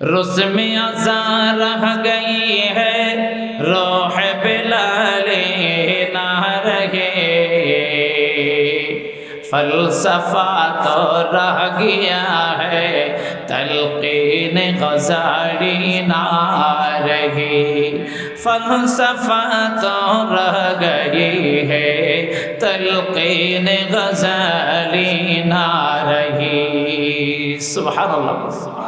رسم ازاں رہ گئی ہے، روح بلال نہ رہے۔ فلسفہ تو رہ گیا ہے، تلقین غزاری نہ رہی فلسفہ تو رہ گئی ہے، تلقین غزاری نہ رہی۔ سبحان اللہ۔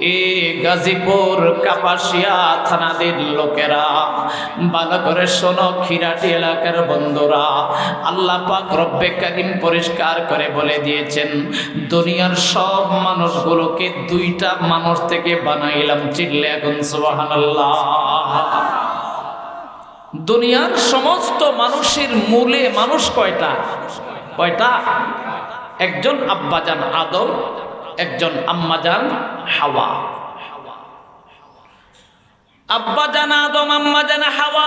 এ গাজীপুর, কাপাসিয়া থানাদের লোকেরা, ভালো করে শোনো খিরাটি এলাকার বন্ধুরা। আল্লাহ পাক রব্বে কারিম পরিষ্কার করে বলে দিয়েছেন, দুনিয়ার সব মানুষগুলোকে দুইটা মানুষ থেকে বানাইলাম চিল্লে এখন সুবহানাল্লাহ। দুনিয়ার সমস্ত মানুষের মূলে মানুষ কয়টা? কয়টা? একজন আব্বাজান আদম একজন আম্মাজান হাওয়া। আব্বাজান আদম আম্মাজান হাওয়া।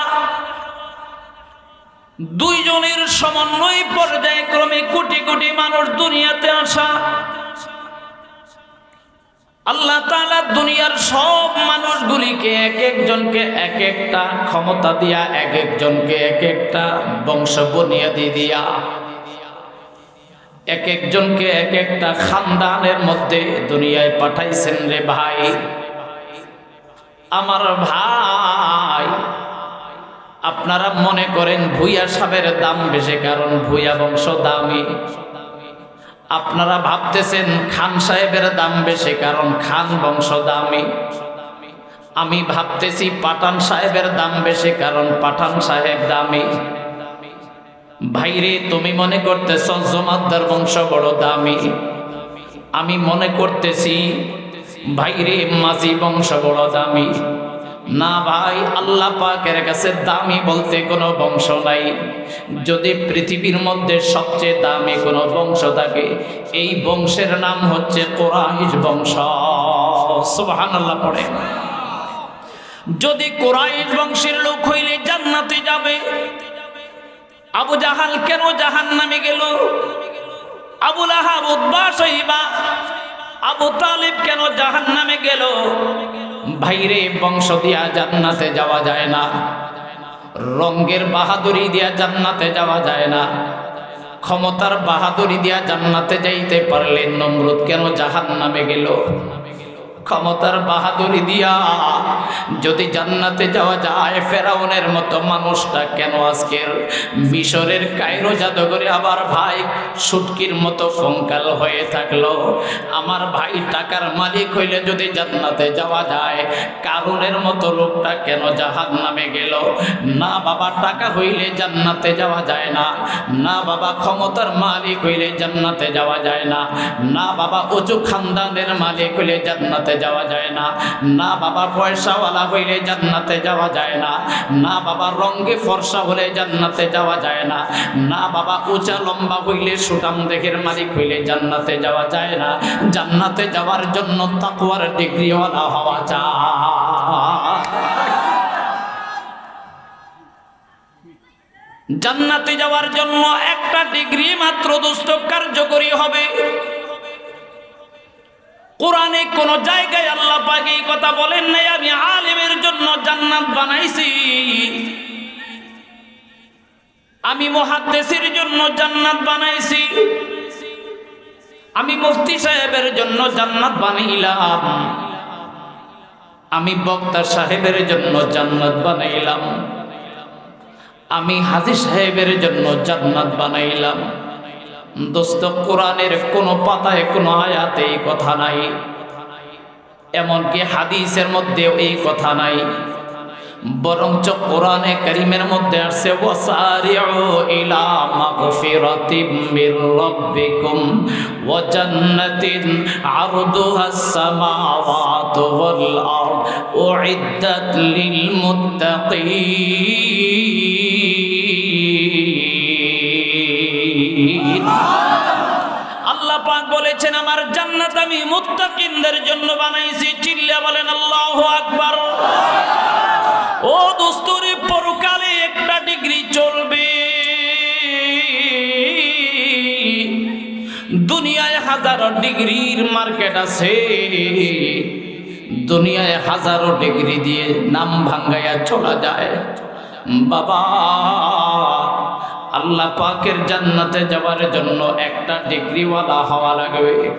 দুইজনের সমন্বয় পর্যায়ক্রমে কোটি কোটি মানুষ দুনিয়াতে আসা। আল্লাহ দুনিয়ার সব মানুষগুলিকে এক একজনকে এক একটা ক্ষমতা দিয়া এক একজনকে এক একটা বংশ বুনিয়াদি দিয়া এক একজনকে এক একটা খানদানের মধ্যে দুনিয়ায় পাঠাইছেন রে ভাই। আমার ভাই, আপনারা মনে করেন ভুইয়া সাবের দাম বেশি, কারণ ভুইয়া বংশ দামি। আপনারা ভাবতেছেন খান সাহেবের দাম বেশি, কারণ খান বংশ দামি। আমি ভাবতেছি পাঠান সাহেবের দাম বেশি, কারণ পাঠান সাহেব দামি। ভাইরে, তুমি মনে করতেছ জমাদ্দার বংশ বড় দামি? আমি মনে করতেছি, ভাইরে, মাঝি বংশ বড় দামি। না ভাই, আল্লাহ পাকের কাছে দামি বলতে কোনো বংশ নাই। যদি পৃথিবীর মধ্যে সবচেয়ে দামি কোনো বংশ থাকে, এই বংশের নাম হচ্ছে কোরআশ বংশ। সুবহান আল্লাহ পড়ে। যদি কোরআশ বংশের লোক হইলে জান্নাতে যাবে আবু জাহাল কেন জাহান নামে গেল? আবুল আহাব উদ্বাস হইবা আবু তালিব কেন জাহান নামে গেল? ভাইরে, বংশ দিয়া জান্নাতে যাওয়া যায় না। রঙ্গের বাহাদুরি দিয়া জান্নাতে যাওয়া যায় না। ক্ষমতার বাহাদুরি দিয়া জান্নাতে যাইতে পারলে নমরুদ কেন জাহান নামে গেল? ক্ষমতার বাহাদুরি দিয়া যদি জান্নাতে যাওয়া যায়, ফেরাউনের মতো মানুষটা কেন আজকের মিশরের কায়রো জাদুঘরে? আবার ভাই সুটকির মতো ফঙ্কাল হয়ে থাকল। আমার ভাই টাকার মালিক হইলে যদি জান্নাতে যাওয়া যায়, কারুনের মতো লোকটা কেন জাহান নামে গেল? না বাবা, টাকা হইলে জান্নাতে যাওয়া যায় না। না বাবা, ক্ষমতার মালিক হইলে জান্নাতে যাওয়া যায় না। না বাবা, উঁচু খানদানের মালিক হইলে জান্নাতে যাওয়া যায় না। না বাবা পয়সাওয়ালা হইলে জান্নাতে যাওয়া যায় না। না বাবা রঙ্গে ফর্সা হলে জান্নাতে যাওয়া যায় না। না বাবা উঁচা লম্বা হইলে সুটাম দেহের মালিক হইলে জান্নাতে যাওয়া যায় না। জান্নাতে যাওয়ার জন্য তাকুয়ার ডিগ্রিওয়ালা হওয়া যায়। জান্নাতে যাওয়ার জন্য একটা ডিগ্রি মাত্র দুষ্ট কার্যকরী হবে। কোরআনে কোন জায়গায় আল্লাহ পাক এই কথা বলেন নাই, আমি আলেমের জন্য জান্নাত বানাইছি। আমি মহাদ্দেশের জন্য জান্নাত বানাইছি। আমি মুফতি সাহেবের জন্য জান্নাত বানাইলাম। আমি বক্তা সাহেবের জন্য জান্নাত বানাইলাম। আমি হাজি সাহেবের জন্য জান্নাত বানাইলাম। দোস্ত কোরআনের কোনো পাতায়, কোনো আয়াতে এই কথা নাই। এমনকি হাদিসের মধ্যেও এই কথা নাই। বরঞ্চ কোরআনে করিমের মধ্যে আসছে, ওয়াসারিউ ইলা মাগফিরাতিম মির রাব্বিকুম ওয়া জান্নাতিন আরদুহাস সামাওয়াতু ওয়াল আরদ, উইদ্দাত লিল মুত্তাকিন। আল্লাহ পাক বলেছেন, আমার জান্নাত আমি মুত্তাকিনদের জন্য বানাইছি। চিল্লা বলেন, আল্লাহু আকবার। ও দোস্তরে, পরকালে একটা ডিগ্রি চলবে। দুনিয়ায় হাজারো ডিগ্রির মার্কেট আছে। দুনিয়ায় হাজারো ডিগ্রি দিয়ে নাম ভাঙ্গাইয়া চলা যায়। বাবা আল্লাহ পাকের জান্নাতে যাওয়ার জন্য একটা ডিগ্রিওয়ালা হওয়া লাগবে।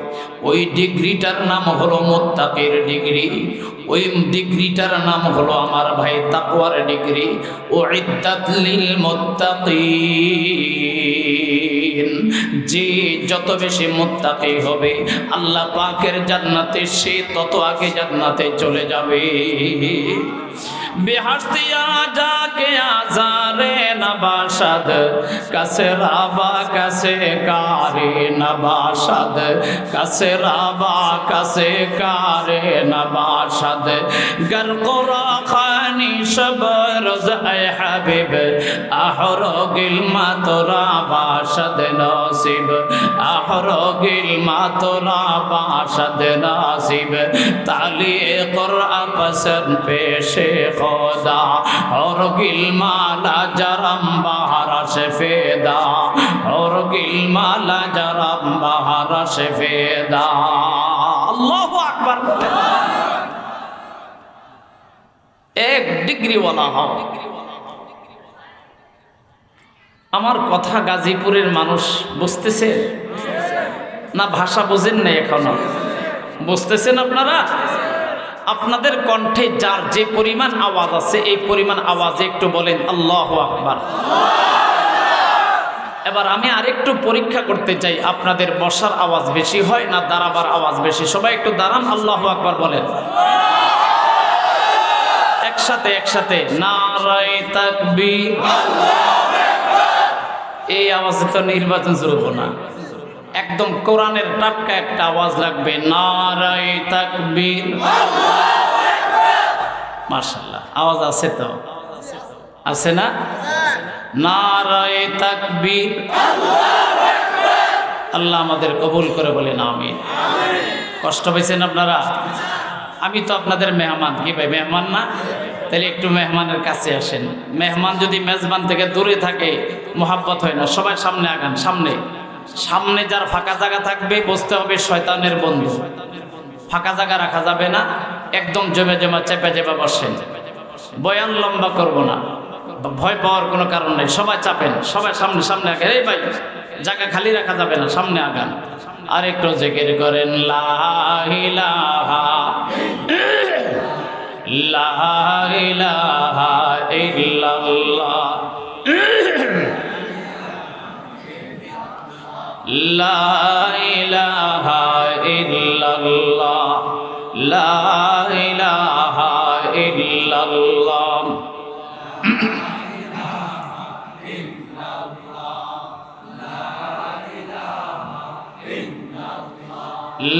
ওই ডিগ্রিটার নাম হলো মোত্তাকের ডিগ্রি। ওই ডিগ্রিটার নাম হলো আমার ভাই তাকওয়ার ডিগ্রি। ও ইদ্দাতলিল মোত্তাকিন। যে যত বেশি মোত্তাকি হবে, আল্লাহ পাকের জান্নাতে সে তত আগে জান্নাতে চলে যাবে। বেহাস্তিয়া যাকে আজারে নবাসাদ কাছে রাবা কাছে কারে নবাসাদ কাছে রাবা কাছে কারে নবাসাদ গর কোরা পানি সব রোজায় হাবিব। আহর গিল মা তোরা বাসদ নসিব। আহর গিল মা তোরা বাসদ নসিব। তালিয়ে কর আপসন পেশে খোদা। হর গিল মালা জরম বাহারাস ফেদা। হর গিল মালা জরম বাহারাস ফেদা। আল্লাহু আকবার। আল্লাহ এক ডিগ্রি ওয়ালা হও। আমার কথা গাজীপুরের মানুষ বুঝতেছে? না ভাষা বোঝেন না এখনও? বুঝতেছেন আপনারা? আপনাদের কণ্ঠে যার যে পরিমাণ আওয়াজ আছে, এই পরিমাণ আওয়াজে একটু বলেন, আল্লাহ আকবার। এবার আমি আরেকটু পরীক্ষা করতে চাই, আপনাদের বসার আওয়াজ বেশি হয় না দাঁড়াবার আওয়াজ বেশি? সবাই একটু দাঁড়ান, আল্লাহ আকবার বলেন। একসাথে একসাথে। নারায় তাকবীর। এই আওয়াজে তো নির্বাচন চলব না। একদম কোরআনের টাটকা একটা আওয়াজ লাগবে। নারায় তাকবীর। মাশাল্লাহ আওয়াজ আছে তো? আছে না? নারায় তাকবীর। আল্লাহ আমাদের কবুল করে বলেন আমি কষ্ট পেয়েছেন আপনারা? আমি তো আপনাদের মেহমান। কি ভাই, মেহমান না? তাহলে একটু মেহমানের কাছে আসেন। মেহমান যদি মেজবান থেকে দূরে থাকে, মোহাব্বত হয় না। সবাই সামনে আগান, সামনে। সামনে যার ফাঁকা জায়গা থাকবে, বসতে হবে শয়তানের বন্ধু। ফাঁকা জায়গা রাখা যাবে না। একদম জমে জমা, চেপে চেপে বসেন। বয়ান লম্বা করব না। ভয় পাওয়ার কোনো কারণ নেই। সবাই চাপেন, সবাই সামনে সামনে আগে এই ভাই, জায়গা খালি রাখা যাবে না, সামনে আগান। আর একটু জেকের করেন লাহিলাহা লাহিলাহা ইল্লাল্লাহ লা ইলাহা ইল্লাল্লাহ লা ইলাহা ইল্লাল্লাহ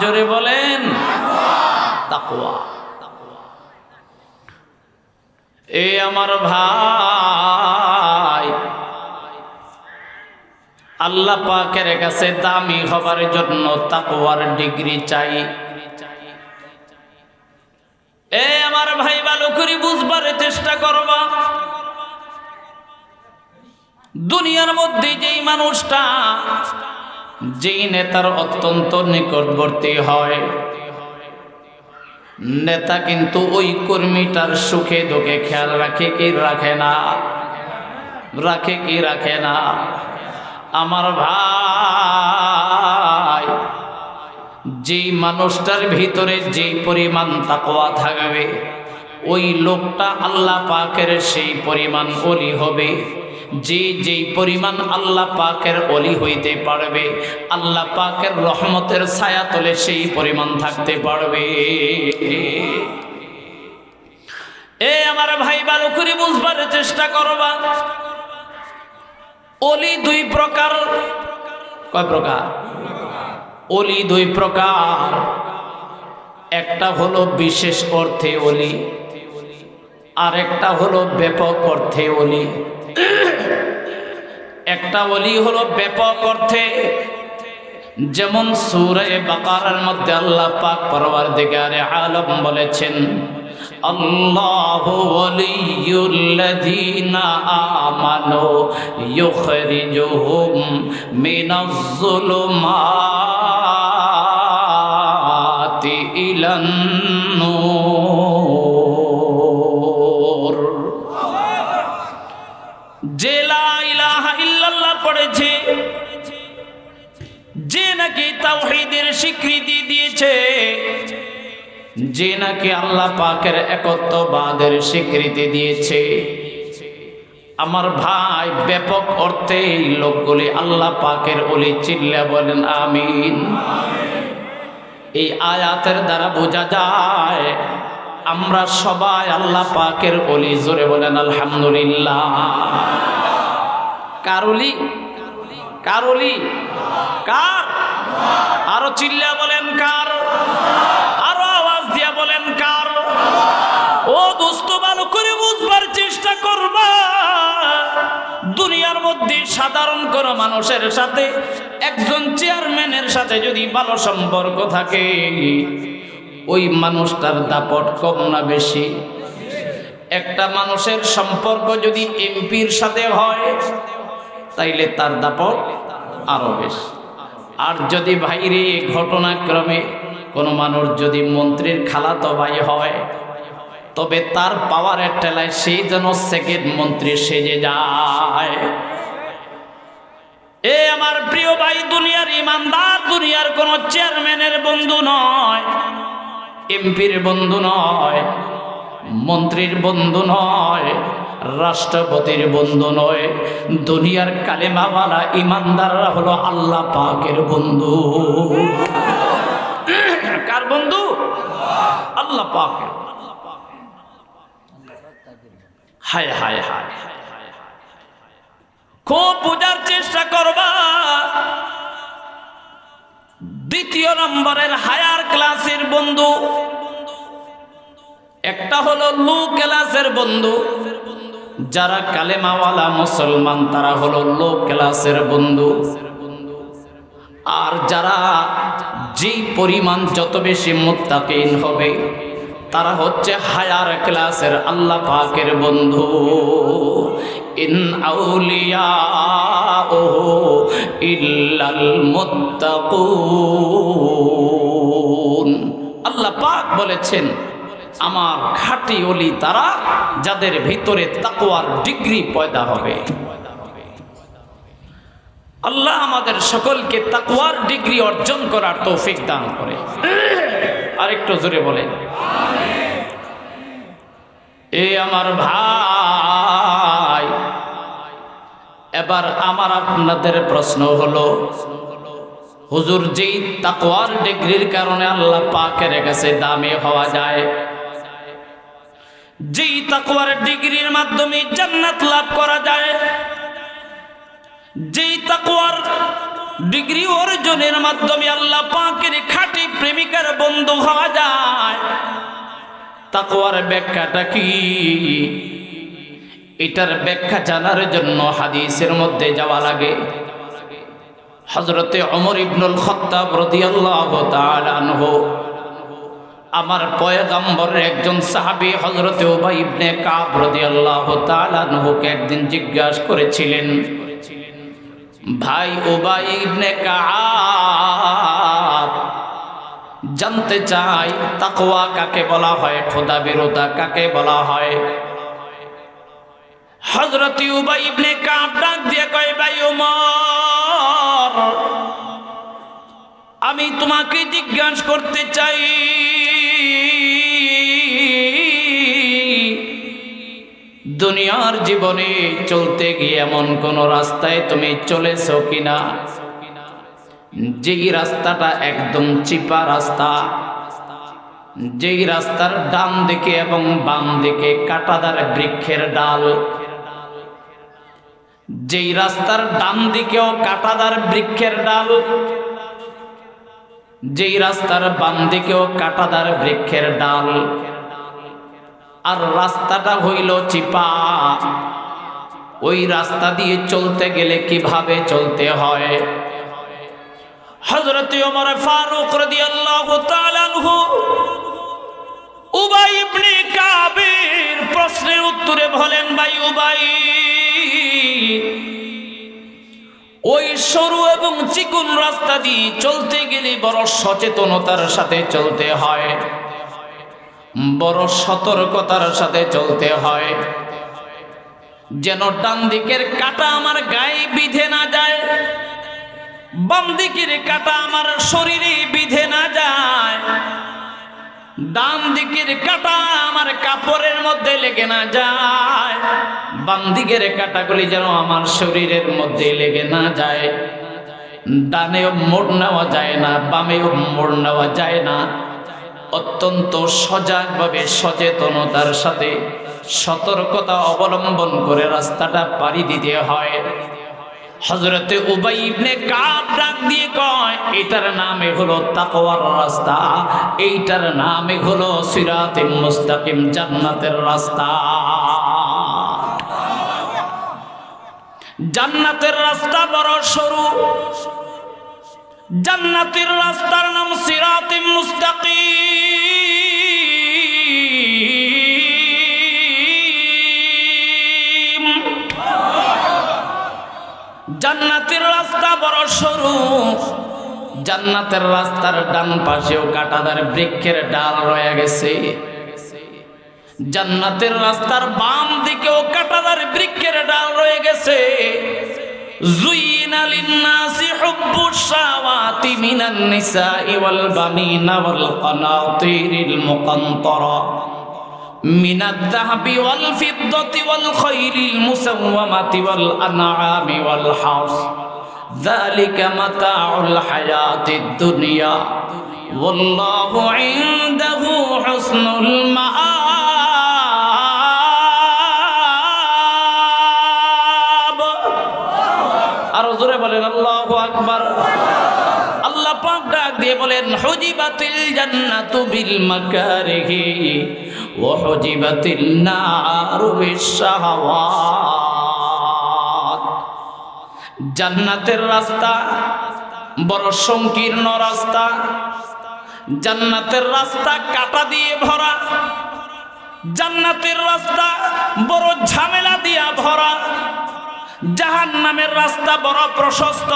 জোরে বলেন। এ আমার ভাই, আল্লাহ পাকের কাছে দামি হবার জন্য তাকওয়ার ডিগ্রি চাই। এ আমার ভাই, ভালো করে বুঝবার চেষ্টা করবা। দুনিয়ার মধ্যে যেই মানুষটা যেই নেতার অত্যন্ত নিকটবর্তী হয়। নেতা কিন্তু ওই কর্মীটার সুখে দুঃখে খেয়াল রাখে কি রাখে না? রাখে কি রাখে না? আমার ভাই, যেই মানুষটার ভিতরে যেই পরিমাণ তাকওয়া থাকবে, ওই লোকটা আল্লাহ পাকের সেই পরিমাণ অলি হবে। যে যেই পরিমাণ আল্লাহ পাকের অলি হইতে পারবে, আল্লাহ পাকের রহমতের ছায়া তলে সেই পরিমাণ থাকতে পারবে। এ আমার ভাই ভালো করে বুঝবার চেষ্টা করবা। অলি দুই প্রকার। কয় প্রকার? অলি দুই প্রকার। একটা হলো বিশেষ অর্থে অলি আর একটা হলো ব্যাপক অর্থে অলি একটা অলি হলো ব্যাপক অর্থে। যেমন সুরে বাকারার মধ্যে আল্লাহ পাক পরবার দিগারে আলম বলেছেন, আল্লাহু যুলুমাতি তাওহীদের স্বীকৃতি দিয়েছে যে নাকি আল্লাহ পাকের একত্ববাদের স্বীকৃতি দিয়েছে। আমার ভাই, ব্যাপক অর্থে লোকগুলি আল্লাহ পাকের অলি চিল্লা বলেন, আমিন। এই আয়াতের দ্বারা বোঝা যায়, আমরা সবাই আল্লাহ পাকের অলি জোরে বলেন, আলহামদুলিল্লাহ। কারলি কারলি কার? আরও চিল্লা বলেন কার? আরও আওয়াজ দিয়া বলেন কার? ও দোস্ত, ভালো করে বুঝবার চেষ্টা করবা। দুনিয়ার মধ্যে সাধারণ কোন মানুষের সাথে, একজন চেয়ারম্যানের সাথে যদি ভালো সম্পর্ক থাকে, ওই মানুষটার দাপট কম না বেশি? একটা মানুষের সম্পর্ক যদি এমপির সাথে হয়, তাইলে তার দাপট আরও বেশি। আর যদি ভাইরে ঘটনাক্রমে কোনো মানুষ যদি মন্ত্রীর খালাতো ভাই হয়, তবে তার পাওয়ারের টেলায় সেই যেন সেকেন্ড মন্ত্রী সেজে যায়। এ আমার প্রিয় ভাই, দুনিয়ার ইমানদার, দুনিয়ার কোন চেয়ারম্যানের বন্ধু নয়, এমপির বন্ধু নয়। মন্ত্রীর বন্ধু নয়, রাষ্ট্রপতির বন্ধু নয়, দুনিয়ার কালেমাওয়ালা ইমানদাররা হলো আল্লাহ পাকের বন্ধু। কার বন্ধু? আল্লাহ পাকের। হায় হায় হায় খুব বোঝার চেষ্টা করবা। দ্বিতীয় নম্বরের হায়ার ক্লাসের বন্ধু। একটা হলো লো ক্লাসের বন্ধু, যারা কালেমাওয়ালা মুসলমান, তারা হলো লো ক্লাসের বন্ধু। আর যারা যেই পরিমাণ যত বেশি মুত্তাকিন হবে, তারা হচ্ছে হায়ার ক্লাসের আল্লাহ পাকের বন্ধু। ইন আউলিয়া ও ইল্লাল মুত্তাকুন। আল্লাহ পাক বলেছেন আমার খাঁটি অলি তারা, যাদের ভিতরে তাকওয়ার ডিগ্রি পয়দা হবে। আল্লাহ আমাদের সকলকে তাকওয়ার ডিগ্রি অর্জন করার তৌফিক দান করে। আরেকটু জোরে বলেন। এ আমার ভাই, এবার আমার আপনাদের প্রশ্ন হলো, হুজুর যেই তাকওয়ার ডিগ্রির কারণে আল্লাহ পাকের কাছে দামি হওয়া যায় যেই তাকওয়ার ডিগ্রির মাধ্যমে জান্নাত লাভ করা যায়, যেই তাকওয়ার ডিগ্রি অর্জনের মাধ্যমে আল্লাহ পাকের খাঁটি প্রেমিকার বন্ধু হওয়া যায়, তাকওয়ার ব্যাখ্যাটা কি? এটার ব্যাখ্যা জানার জন্য হাদিসের মধ্যে যাওয়া লাগে। হজরতে অমর ইবনুল খত্তাব রাদিয়াল্লাহু তাআলা আনহু আমার পয়গাম্বরের একজন সাহাবি হজরতে উবাই ইবনে কাব রাদিয়াল্লাহু তাআলা আনহুকে একদিন জিজ্ঞাসা করেছিলেন, ভাই উবাই ইবনে কাব, জানতে চাই তাকওয়া কাকে বলা হয়, খোদা বিরোধা কাকে বলা হয়? হযরত উবাই ইবনে কাব ডাক দিয়ে কয়, ভাই ওমর আমি তোমাকে জিজ্ঞাসা করতে চাই দুনিয়ার জীবনে চলতে গিয়ে এমন কোন রাস্তায় তুমি চলেছ কিনা? যেই রাস্তাটা একদম চিপা রাস্তা, যেই রাস্তার ডান দিকে এবং বাম দিকে কাটাদার বৃক্ষের ডাল, যেই রাস্তার ডান দিকেও কাটাদার বৃক্ষের ডাল, যেই রাস্তার বাম দিকেও কাটাদার বৃক্ষের ডাল আর রাস্তাটা হইল চিপা। ওই রাস্তা দিয়ে চলতে গেলে কীভাবে চলতে হয়? হযরত ওমর ফারুক রাদিয়াল্লাহু তাআলা আনহু উবাই ইবনে কাবের প্রশ্নের উত্তরে বলেন, ভাই উবাই, ওই সরু এবং চিকুন রাস্তা দিয়ে চলতে গেলে বড় সচেতনতার সাথে চলতে হয়। বড় সতর্কতার সাথে চলতে হয়। যেন ডান দিকের কাটা আমার গায়ে বিধে না যায়, বাম দিকের কাটা আমার শরীরে বিধে না যায়, ডান দিকের কাটা আমার কাপড়ের মধ্যে লেগে না যায়, বাম দিকের কাটাগুলি যেন আমার শরীরের মধ্যে লেগে না যায়। ডানেও মোড় নেওয়া যায় না, বামেও মোড় নেওয়া যায় না। অত্যন্ত সজাগভাবে সচেতনতার সাথে সতর্কতা অবলম্বন করে রাস্তাটা পাড়ি দিতে হয়। হজরতে উবাই ইবনে কাব ডাক দিয়ে কয়, এটার নামে হলো তাকওয়ার রাস্তা, এইটার নামে হলো সিরাতে মুস্তাকিম, জান্নাতের রাস্তা। জান্নাতের রাস্তা বড় সরু জান্নাতের রাস্তার নাম সিরাতে মুস্তাকিম। জান্নাতের রাস্তা বড় সরু, জান্নাতের রাস্তার ডান পাশেও কাটাদার বৃক্ষের ডাল রয়ে গেছে। জান্নাতের রাস্তার বাম দিকেও কাটাদার বৃক্ষের ডাল রয়ে গেছে। زين للناس حب الشهوات من النساء والبنين والقناطير المقنطرة من الذهب والفضة والخيل المسومة والأنعام والحرث ذلك متاع الحياة الدنيا والله عنده حسن المآب দিয়ে বলেন, হুজিবাতিল জান্নাতু বিল মাকারিহি ওয়া হুজিবাতিন নারু বিশ শাহাওয়াত জান্নাতের রাস্তা বড় সংকীর্ণ রাস্তা। জান্নাতের রাস্তা কাটা দিয়ে ভরা। জান্নাতের রাস্তা বড় ঝামেলা দিয়া ভরা। জাহান নামের রাস্তা বড় প্রশস্ত।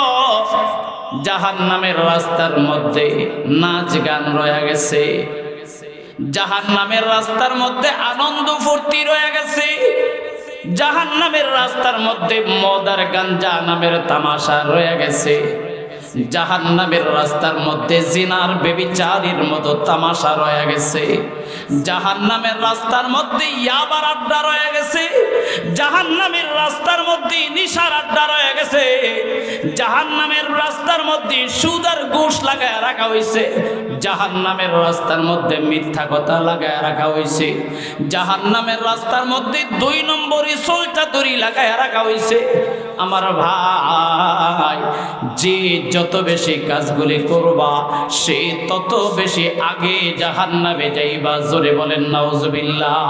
জাহান নামের রাস্তার মধ্যে নাচ গান রয়ে গেছে। জাহান নামের রাস্তার মধ্যে আনন্দ ফুর্তি রয়ে গেছে। জাহান নামের রাস্তার মধ্যে মদার গাঞ্জা নামের তামাশা রয়ে গেছে। জাহান নামের রাস্তার মধ্যে জিনার বেবিচারির মতো তামাশা রয়ে গেছে। জাহান নামের রাস্তার মধ্যে ইয়াবার আড্ডা রয়ে গেছে। জাহান নামের রাস্তার মধ্যে নিশার আড্ডা রয়ে গেছে। জাহান নামের রাস্তার মধ্যে সুদার ঘুষ লাগায় রাখা হয়েছে জাহান নামের রাস্তার মধ্যে মিথ্যা কথা লাগায় রাখা হয়েছে। জাহান নামের রাস্তার মধ্যে দুই নম্বরই সোলটা দড়ি লাগায় রাখা হয়েছে। আমার ভাই, যে যত বেশি কাজগুলি করবা, সে তত বেশি আগে জাহান নামে যাইবা। জোরে বলেন, নাউজুবিল্লাহ।